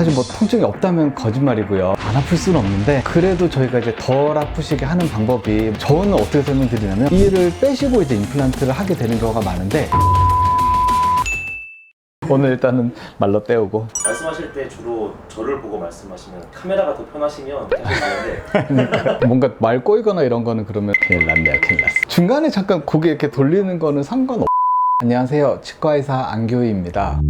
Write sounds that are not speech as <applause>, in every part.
사실 뭐 통증이 없다면 거짓말이고요. 안 아플 수는 없는데 그래도 저희가 이제 덜 아프시게 하는 방법이 저는 어떻게 설명드리냐면 이를 빼시고 이제 임플란트를 하게 되는 경우가 많은데 오늘 일단은 말로 때우고. 말씀하실 때 주로 저를 보고 말씀하시면 카메라가 더 편하시면 하시는데. <laughs> 뭔가 말 꼬이거나 이런 거는 그러면 큰일 났네요 큰일 났어. 중간에 잠깐 고개 이렇게 돌리는 거는 상관없 안녕하세요. 치과의사 안교희입니다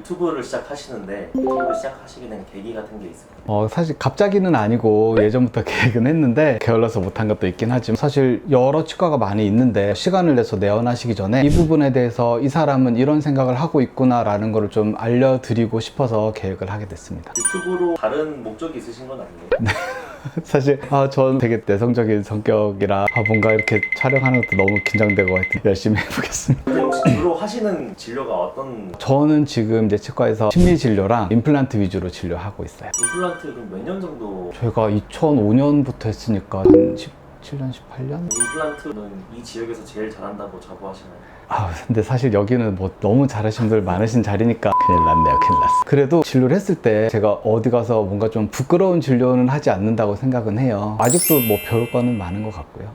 유튜브를 시작하시는데 유튜브를 시작하시게 된 계기 같은 게 있을까요? 어, 사실 갑자기는 아니고 예전부터 <laughs> 계획은 했는데 게을러서 못한 것도 있긴 하지만 사실 여러 치과가 많이 있는데 시간을 내서 내원하시기 전에 이 부분에 대해서 이 사람은 이런 생각을 하고 있구나 라는 거를 좀 알려드리고 싶어서 계획을 하게 됐습니다 유튜브로 다른 목적이 있으신 건 아니에요? <laughs> <laughs> 사실 아, 전 되게 내성적인 성격이라 아, 뭔가 이렇게 촬영하는 것도 너무 긴장되고 하여튼 열심히 <laughs> 해보겠습니다 근데 혹시 주로 하시는 진료가 어떤 저는 지금 내 치과에서 심리 진료랑 임플란트 위주로 진료하고 있어요. 임플란트 그럼 몇 년 정도 제가 2005년부터 했으니까 한 17년, 18년? 임플란트는 이 지역에서 제일 잘한다고 자부하시나요? 아, 근데 사실 여기는 뭐 너무 잘하신 분들 많으신 자리니까 큰일 났네요, 큰일 났어. 그래도 진료를 했을 때 제가 어디 가서 뭔가 좀 부끄러운 진료는 하지 않는다고 생각은 해요. 아직도 뭐 배울 거는 많은 것 같고요.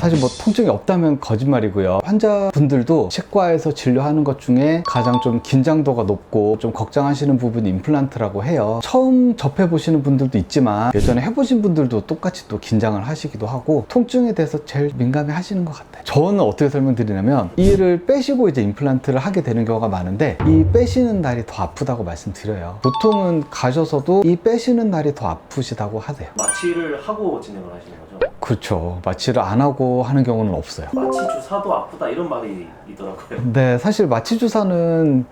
아, 사실 뭐 통증이 없다면 거짓말이고요. 환자분들도 치과에서 진료하는 것 중에 가장 좀 긴장도가 높고 좀 걱정하시는 부분이 임플란트라고 해요. 처음 접해보시는 분들도 있지만 예전에 해보신 분들도 똑같이 또 긴장을 하시기도 하고 통증에 대해서 제일 민감해 하시는 것 같아요. 저는 어떻게 설명드리냐면 이를 빼시고 이제 임플란트를 하게 되는 경우가 많은데 이 빼시는 날이 더 아프다고 말씀드려요. 보통은 가셔서도 이 빼시는 날이 더 아프시다고 하세요. 마취를 하고 진행을 하시는 거죠? 그렇죠. 마취를 안 하고 하는 경우는 없어요. 마취 주사도 아프다 이런 말이 있더라고요. 네, 사실 마취 주사는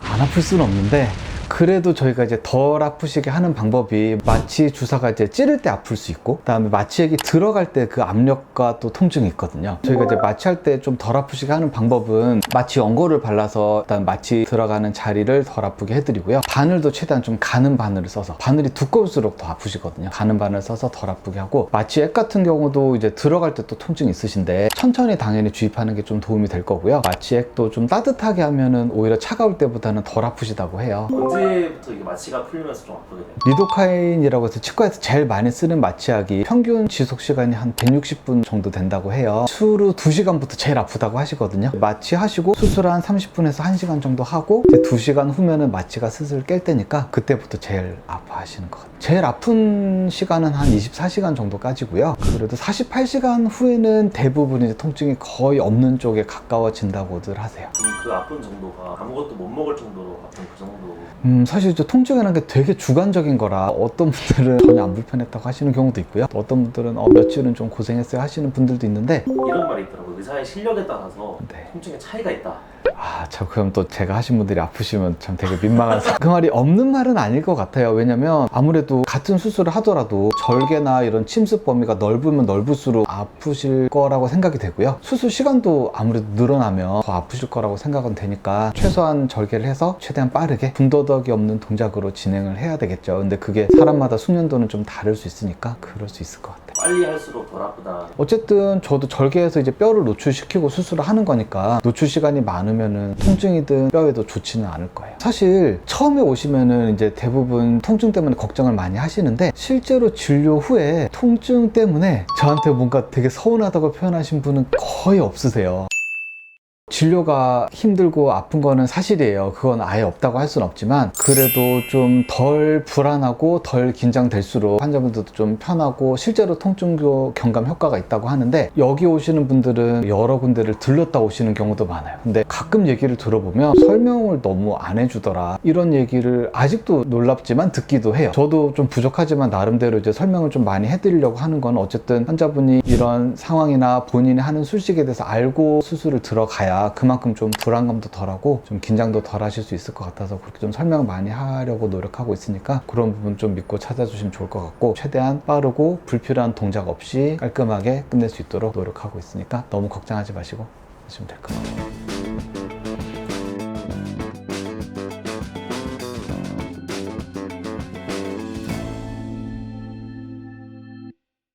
안 아플 수는 없는데 그래도 저희가 이제 덜 아프시게 하는 방법이 마취 주사가 이제 찌를 때 아플 수 있고 그다음에 마취액이 들어갈 때 그 압력과 또 통증이 있거든요. 저희가 이제 마취할 때 좀 덜 아프시게 하는 방법은 마취 연고를 발라서 일단 마취 들어가는 자리를 덜 아프게 해드리고요. 바늘도 최대한 좀 가는 바늘을 써서 바늘이 두꺼울수록 더 아프시거든요. 가는 바늘 써서 덜 아프게 하고 마취액 같은 경우도 이제 들어갈 때 또 통증이 있으신데 천천히 당연히 주입하는 게 좀 도움이 될 거고요. 마취액도 좀 따뜻하게 하면은 오히려 차가울 때보다는 덜 아프시다고 해요. 언제부터 이게 마취가 풀리면서 좀 아프게 돼요? 리도카인이라고 해서 치과에서 제일 많이 쓰는 마취약이 평균 지속 시간이 한 160분 정도 된다고 해요. 수루 2시간부터 제일 아프다고 하시거든요. 마취하시고 수술 한 30분에서 1시간 정도 하고 이제 2시간 후면은 마취가 슬슬 깰 때니까 그때부터 제일 아파하시는 것 같아요. 제일 아픈 시간은 한 24시간 정도까지고요. 그래도 48시간 후에는 대부분 이제 통증이 거의 없는 쪽에 가까워진다고들 하세요. 그럼 그 아픈 정도가 아무것도 못 먹을 정도로 아픈 그 정도 음, 사실 저 통증이라는 게 되게 주관적인 거라 어떤 분들은 전혀 안 불편했다고 하시는 경우도 있고요. 또 어떤 분들은 어, 며칠은 좀 고생했어요 하시는 분들도 있는데 이런 말이 있더라고요. 의사의 실력에 따라서 네. 통증의 차이가 있다. 아, 참 그럼 또 제가 하신 분들이 아프시면 참 되게 민망한 사- 그 말이 없는 말은 아닐 것 같아요. 왜냐면 아무래도 같은 수술을 하더라도 절개나 이런 침습 범위가 넓으면 넓을수록 아프실 거라고 생각이 되고요. 수술 시간도 아무래도 늘어나면 더 아프실 거라고 생각은 되니까 최소한 절개를 해서 최대한 빠르게 군더더기 없는 동작으로 진행을 해야 되겠죠. 근데 그게 사람마다 숙련도는 좀 다를 수 있으니까 그럴 수 있을 것 같아요. 빨리 할수록 덜 아프다. 어쨌든 저도 절개해서 이제 뼈를 노출시키고 수술을 하는 거니까 노출 시간이 많으면은 통증이든 뼈에도 좋지는 않을 거예요. 사실 처음에 오시면은 이제 대부분 통증 때문에 걱정을 많이 하시는데 실제로 진료 후에 통증 때문에 저한테 뭔가 되게 서운하다고 표현하신 분은 거의 없으세요. 진료가 힘들고 아픈 거는 사실이에요. 그건 아예 없다고 할 수는 없지만 그래도 좀 덜 불안하고 덜 긴장될수록 환자분들도 좀 편하고 실제로 통증교 경감 효과가 있다고 하는데 여기 오시는 분들은 여러 군데를 들렀다 오시는 경우도 많아요. 근데 가끔 얘기를 들어보면 설명을 너무 안 해주더라 이런 얘기를 아직도 놀랍지만 듣기도 해요. 저도 좀 부족하지만 나름대로 이제 설명을 좀 많이 해드리려고 하는 건 어쨌든 환자분이 이런 상황이나 본인이 하는 술식에 대해서 알고 수술을 들어가야 그만큼 좀 불안감도 덜하고 좀 긴장도 덜 하실 수 있을 것 같아서 그렇게 좀 설명을 많이 하려고 노력하고 있으니까 그런 부분 좀 믿고 찾아주시면 좋을 것 같고 최대한 빠르고 불필요한 동작 없이 깔끔하게 끝낼 수 있도록 노력하고 있으니까 너무 걱정하지 마시고 하시면 될 것 같아요.